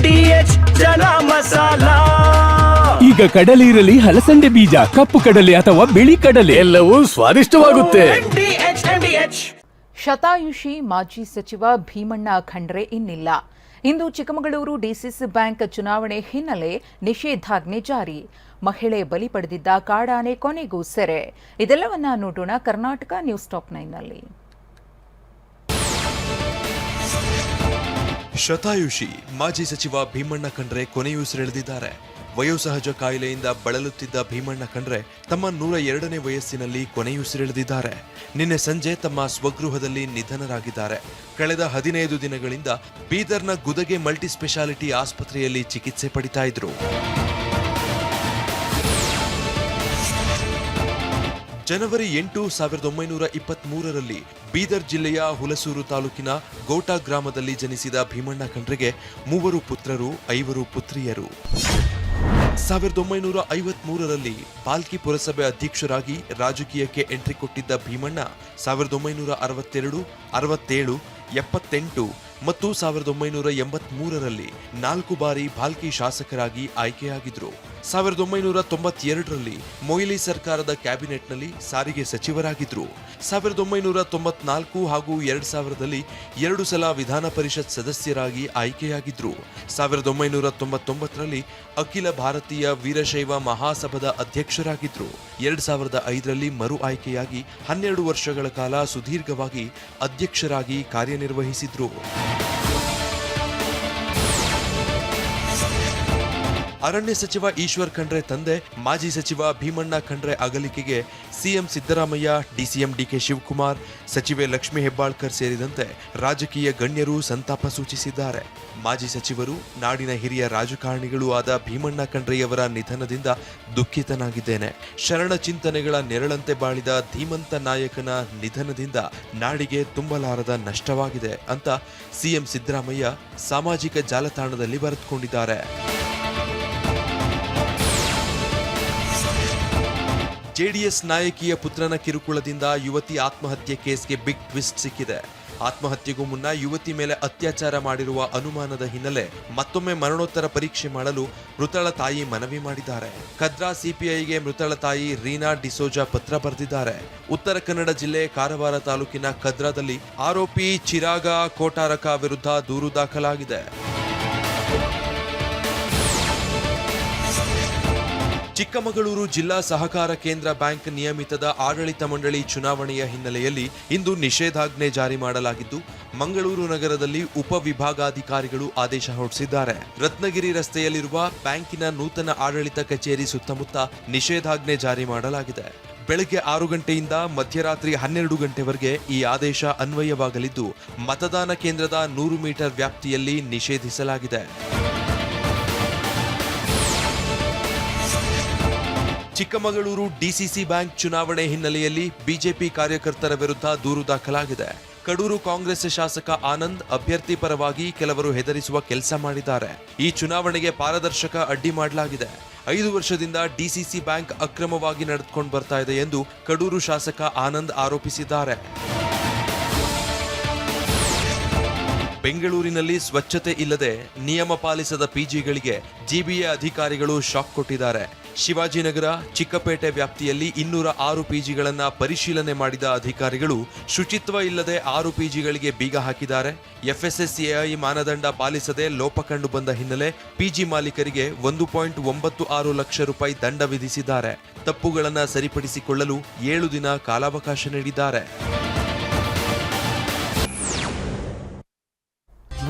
H ಜನ ಮಸಾಲ. ಈಗ ಕಡಲೆ ಇರಲಿ ಹಲಸಂಡೆ ಬೀಜ ಕಪ್ಪು ಕಡಲೆ ಅಥವಾ ಬಿಳಿ ಕಡಲೆ. ಎಲ್ಲವೂ ಸ್ವಾದಿಷ್ಟವಾಗುತ್ತೆ. ಎಚ್ ಶತಾಯುಷಿ ಮಾಜಿ ಸಚಿವ ಭೀಮಣ್ಣ ಖಂಡ್ರೆ ಇನ್ನಿಲ್ಲ. ಇಂದು ಚಿಕ್ಕಮಗಳೂರು ಡಿಸಿಸಿ ಬ್ಯಾಂಕ್ ಚುನಾವಣೆ ಹಿನ್ನೆಲೆ ನಿಷೇಧಾಜ್ಞೆ ಜಾರಿ. ಮಹಿಳೆ ಬಲಿ ಪಡೆದಿದ್ದ ಕಾಡಾನೆ ಕೊನೆಗೂ ಸೆರೆ. ಇದೆಲ್ಲವನ್ನ ನೋಡೋಣ ಕರ್ನಾಟಕ ನ್ಯೂಸ್ ಟಾಪ್ ನೈನ್ನಲ್ಲಿ. ಶತಾಯುಷಿ, ಮಾಜಿ ಸಚಿವ ಭೀಮಣ್ಣ ಖಂಡ್ರೆ ಕೊನೆಯುಸಿರೆಳೆದಿದ್ದಾರೆ ವಯೋಸಹಜ ಕಾಯಿಲೆಯಿಂದ ಬಳಲುತ್ತಿದ್ದ ಭೀಮಣ್ಣ ಖಂಡ್ರೆ ತಮ್ಮ ನೂರ ಎರಡನೇ ವಯಸ್ಸಿನಲ್ಲಿ ಕೊನೆಯುಸಿರೆಳೆದಿದ್ದಾರೆ ನಿನ್ನೆ ಸಂಜೆ ತಮ್ಮ ಸ್ವಗೃಹದಲ್ಲಿ ನಿಧನರಾಗಿದ್ದಾರೆ. ಕಳೆದ ಹದಿನೈದು ದಿನಗಳಿಂದ ಬೀದರ್ನ ಗುದಗೆ ಮಲ್ಟಿಸ್ಪೆಷಾಲಿಟಿ ಆಸ್ಪತ್ರೆಯಲ್ಲಿ ಚಿಕಿತ್ಸೆ ಪಡಿತಾ ಇದ್ರು. ಜನವರಿ ಎಂಟು ಸಾವಿರದ ಒಂಬೈನೂರ ಇಪ್ಪತ್ತ್ ಮೂರರಲ್ಲಿ ಬೀದರ್ ಜಿಲ್ಲೆಯ ಹುಲಸೂರು ತಾಲೂಕಿನ ಗೋಟಾ ಗ್ರಾಮದಲ್ಲಿ ಜನಿಸಿದ ಭೀಮಣ್ಣ ಖಂಡ್ರೆಗೆ ಮೂವರು ಪುತ್ರರು, ಐವರು ಪುತ್ರಿಯರು. ಸಾವಿರದ ಒಂಬೈನೂರ ಐವತ್ತ್ ಮೂರರಲ್ಲಿ ಪಾಲ್ಕಿ ಪುರಸಭೆ ಅಧ್ಯಕ್ಷರಾಗಿ ರಾಜಕೀಯಕ್ಕೆ ಎಂಟ್ರಿ ಕೊಟ್ಟಿದ್ದ ಭೀಮಣ್ಣ, ಸಾವಿರದ ಒಂಬೈನೂರ ಅರವತ್ತೆರಡು, ಅರವತ್ತೇಳು, ಎಪ್ಪತ್ತೆಂಟು ಮತ್ತು ಸಾವಿರದ ಒಂಬೈನೂರ ಎಂಬತ್ಮೂರರಲ್ಲಿ ನಾಲ್ಕು ಬಾರಿ ಭಾಲ್ಕಿ ಶಾಸಕರಾಗಿ ಆಯ್ಕೆಯಾಗಿದ್ರು. ಸಾವಿರದ ಒಂಬೈನೂರ ತೊಂಬತ್ತೆರಡರಲ್ಲಿ ಮೊಯ್ಲಿ ಸರ್ಕಾರದ ಕ್ಯಾಬಿನೆಟ್ನಲ್ಲಿ ಸಾರಿಗೆ ಸಚಿವರಾಗಿದ್ದರು ಸಾವಿರದ ಒಂಬೈನೂರ ತೊಂಬತ್ನಾಲ್ಕು ಹಾಗೂ ಎರಡು ಸಾವಿರದಲ್ಲಿ ಎರಡು ಸಲ ವಿಧಾನ ಪರಿಷತ್ ಸದಸ್ಯರಾಗಿ ಆಯ್ಕೆಯಾಗಿದ್ದರು ಸಾವಿರದ ಒಂಬೈನೂರ ತೊಂಬತ್ತೊಂಬತ್ತರಲ್ಲಿ ಅಖಿಲ ಭಾರತೀಯ ವೀರಶೈವ ಮಹಾಸಭಾದ ಅಧ್ಯಕ್ಷರಾಗಿದ್ದರು ಎರಡು ಸಾವಿರದ ಐದರಲ್ಲಿ ಮರು ಆಯ್ಕೆಯಾಗಿ ಹನ್ನೆರಡು ವರ್ಷಗಳ ಕಾಲ ಸುದೀರ್ಘವಾಗಿ ಅಧ್ಯಕ್ಷರಾಗಿ ಕಾರ್ಯನಿರ್ವಹಿಸಿದ್ರು. ಅರಣ್ಯ ಸಚಿವ ಈಶ್ವರ್ ಖಂಡ್ರೆ ತಂದೆ, ಮಾಜಿ ಸಚಿವ Bhimanna Khandre ಅಗಲಿಕೆಗೆ CM Siddaramaiah, DCM DK Shivakumar, ಸಚಿವೆ ಲಕ್ಷ್ಮಿ ಹೆಬ್ಬಾಳ್ಕರ್ ಸೇರಿದಂತೆ ರಾಜಕೀಯ ಗಣ್ಯರು ಸಂತಾಪ ಸೂಚಿಸಿದ್ದಾರೆ. ಮಾಜಿ ಸಚಿವರು, ನಾಡಿನ ಹಿರಿಯ ರಾಜಕಾರಣಿಗಳೂ ಆದ ಭೀಮಣ್ಣ ಖಂಡ್ರೆಯವರ ನಿಧನದಿಂದ ದುಃಖಿತನಾಗಿದ್ದೇನೆ. ಶರಣ ಚಿಂತನೆಗಳ ನೆರಳಂತೆ ಬಾಳಿದ ಧೀಮಂತ ನಾಯಕನ ನಿಧನದಿಂದ ನಾಡಿಗೆ ತುಂಬಲಾರದ ನಷ್ಟವಾಗಿದೆ ಅಂತ ಸಿಎಂ ಸಿದ್ದರಾಮಯ್ಯ ಸಾಮಾಜಿಕ ಜಾಲತಾಣದಲ್ಲಿ ಬರೆದುಕೊಂಡಿದ್ದಾರೆ. ಜೆಡಿಎಸ್ ನಾಯಕಿಯ ಪುತ್ರನ ಕಿರುಕುಳದಿಂದ ಯುವತಿ ಆತ್ಮಹತ್ಯೆ ಕೇಸ್ಗೆ ಬಿಗ್ ಟ್ವಿಸ್ಟ್ ಸಿಕ್ಕಿದೆ. ಆತ್ಮಹತ್ಯೆಗೂ ಮುನ್ನ ಯುವತಿ ಮೇಲೆ ಅತ್ಯಾಚಾರ ಮಾಡಿರುವ ಅನುಮಾನದ ಹಿನ್ನೆಲೆ ಮತ್ತೊಮ್ಮೆ ಮರಣೋತ್ತರ ಪರೀಕ್ಷೆ ಮಾಡಲು ಮೃತಳ ತಾಯಿ ಮನವಿ ಮಾಡಿದ್ದಾರೆ. ಕದ್ರಾ ಸಿಪಿಐಗೆ ಮೃತಳ ತಾಯಿ ರೀನಾ ಡಿಸೋಜಾ ಪತ್ರ ಬರೆದಿದ್ದಾರೆ. ಉತ್ತರ ಕನ್ನಡ ಜಿಲ್ಲೆ ಕಾರವಾರ ತಾಲೂಕಿನ ಕದ್ರಾದಲ್ಲಿ ಆರೋಪಿ ಚಿರಾಗ ಕೋಟಾರಕ ವಿರುದ್ಧ ದೂರು ದಾಖಲಾಗಿದೆ. ಚಿಕ್ಕಮಗಳೂರು ಜಿಲ್ಲಾ ಸಹಕಾರ ಕೇಂದ್ರ ಬ್ಯಾಂಕ್ ನಿಯಮಿತದ ಆಡಳಿತ ಮಂಡಳಿ ಚುನಾವಣೆಯ ಹಿನ್ನೆಲೆಯಲ್ಲಿ ಇಂದು ನಿಷೇಧಾಜ್ಞೆ ಜಾರಿ ಮಾಡಲಾಗಿದ್ದು, ಮಂಗಳೂರು ನಗರದಲ್ಲಿ ಉಪವಿಭಾಗಾಧಿಕಾರಿಗಳು ಆದೇಶ ಹೊರಡಿಸಿದ್ದಾರೆ. ರತ್ನಗಿರಿ ರಸ್ತೆಯಲ್ಲಿರುವ ಬ್ಯಾಂಕಿನ ನೂತನ ಆಡಳಿತ ಕಚೇರಿ ಸುತ್ತಮುತ್ತ ನಿಷೇಧಾಜ್ಞೆ ಜಾರಿ ಮಾಡಲಾಗಿದೆ. ಬೆಳಗ್ಗೆ ಆರು ಗಂಟೆಯಿಂದ ಮಧ್ಯರಾತ್ರಿ ಹನ್ನೆರಡು ಗಂಟೆವರೆಗೆ ಈ ಆದೇಶ ಅನ್ವಯವಾಗಲಿದ್ದು, ಮತದಾನ ಕೇಂದ್ರದ ನೂರು ಮೀಟರ್ ವ್ಯಾಪ್ತಿಯಲ್ಲಿ ನಿಷೇಧಿಸಲಾಗಿದೆ. ಚಿಕ್ಕಮಗಳೂರು ಡಿಸಿಸಿ ಬ್ಯಾಂಕ್ ಚುನಾವಣೆ ಹಿನ್ನೆಲೆಯಲ್ಲಿ ಬಿಜೆಪಿ ಕಾರ್ಯಕರ್ತರ ವಿರುದ್ಧ ದೂರು ದಾಖಲಾಗಿದೆ. ಕಡೂರು ಕಾಂಗ್ರೆಸ್ ಶಾಸಕ ಆನಂದ್ ಅಭ್ಯರ್ಥಿ ಪರವಾಗಿ ಕೆಲವರು ಹೆದರಿಸುವ ಕೆಲಸ ಮಾಡಿದ್ದಾರೆ. ಈ ಚುನಾವಣೆಗೆ ಪಾರದರ್ಶಕ ಅಡ್ಡಿ ಮಾಡಲಾಗಿದೆ. ಐದು ವರ್ಷದಿಂದ ಡಿಸಿಸಿ ಬ್ಯಾಂಕ್ ಅಕ್ರಮವಾಗಿ ನಡೆದುಕೊಂಡು ಬರ್ತಾ ಇದೆ ಎಂದು ಕಡೂರು ಶಾಸಕ ಆನಂದ್ ಆರೋಪಿಸಿದ್ದಾರೆ. ಬೆಂಗಳೂರಿನಲ್ಲಿ ಸ್ವಚ್ಛತೆ ಇಲ್ಲದೆ ನಿಯಮ ಪಾಲಿಸದ ಪಿಜಿಗಳಿಗೆ ಜಿಬಿಎ ಅಧಿಕಾರಿಗಳು ಶಾಕ್ ಕೊಟ್ಟಿದ್ದಾರೆ. ಶಿವಾಜಿನಗರ, ಚಿಕ್ಕಪೇಟೆ ವ್ಯಾಪ್ತಿಯಲ್ಲಿ ಇನ್ನೂರ ಆರು ಪಿಜಿಗಳನ್ನು ಪರಿಶೀಲನೆ ಮಾಡಿದ ಅಧಿಕಾರಿಗಳು ಶುಚಿತ್ವ ಇಲ್ಲದೆ ಆರು ಪಿಜಿಗಳಿಗೆ ಬೀಗ ಹಾಕಿದ್ದಾರೆ. ಎಫ್ಎಸ್ಎಸ್ಎಐ ಮಾನದಂಡ ಪಾಲಿಸದೆ ಲೋಪ ಕಂಡು ಬಂದ ಹಿನ್ನೆಲೆ ಪಿಜಿ ಮಾಲೀಕರಿಗೆ ಒಂದು ಪಾಯಿಂಟ್ ಒಂಬತ್ತು ಆರು ಲಕ್ಷ ರೂಪಾಯಿ ದಂಡ ವಿಧಿಸಿದ್ದಾರೆ. ತಪ್ಪುಗಳನ್ನು ಸರಿಪಡಿಸಿಕೊಳ್ಳಲು ಏಳು ದಿನ ಕಾಲಾವಕಾಶ ನೀಡಿದ್ದಾರೆ.